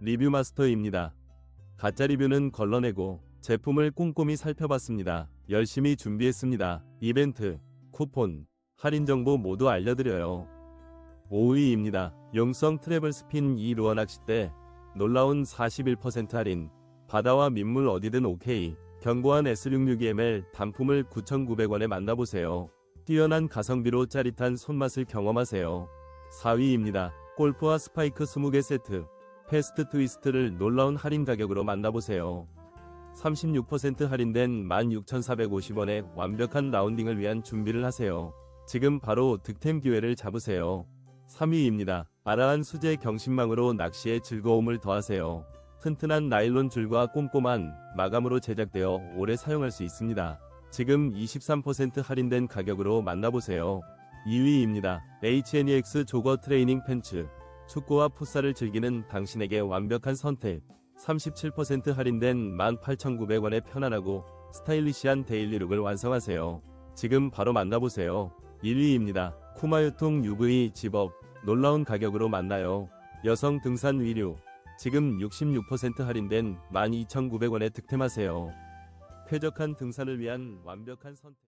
리뷰 마스터입니다. 가짜 리뷰는 걸러내고 제품을 꼼꼼히 살펴봤습니다. 열심히 준비했습니다. 이벤트, 쿠폰, 할인 정보 모두 알려드려요. 5위입니다. 용성 트래블 스핀 2 루어 낚싯대 놀라운 41% 할인 바다와 민물 어디든 오케이 견고한 S662ml 단품을 9,900원에 만나보세요. 뛰어난 가성비로 짜릿한 손맛을 경험하세요. 4위입니다. 골프와 스파이크 20개 세트 패스트 트위스트를 놀라운 할인 가격으로 만나보세요. 36% 할인된 16,450원에 완벽한 라운딩을 위한 준비를 하세요. 지금 바로 득템 기회를 잡으세요. 3위입니다. 아라한 수제 경신망으로 낚시의 즐거움을 더하세요. 튼튼한 나일론 줄과 꼼꼼한 마감으로 제작되어 오래 사용할 수 있습니다. 지금 23% 할인된 가격으로 만나보세요. 2위입니다. HNEX 조거 트레이닝 팬츠. 축구와 풋살을 즐기는 당신에게 완벽한 선택. 37% 할인된 18,900원에 편안하고 스타일리시한 데일리룩을 완성하세요. 지금 바로 만나보세요. 1위입니다. 쿠마유통 UV 집업 놀라운 가격으로 만나요. 여성 등산 위류 지금 66% 할인된 12,900원에 득템하세요. 쾌적한 등산을 위한 완벽한 선택.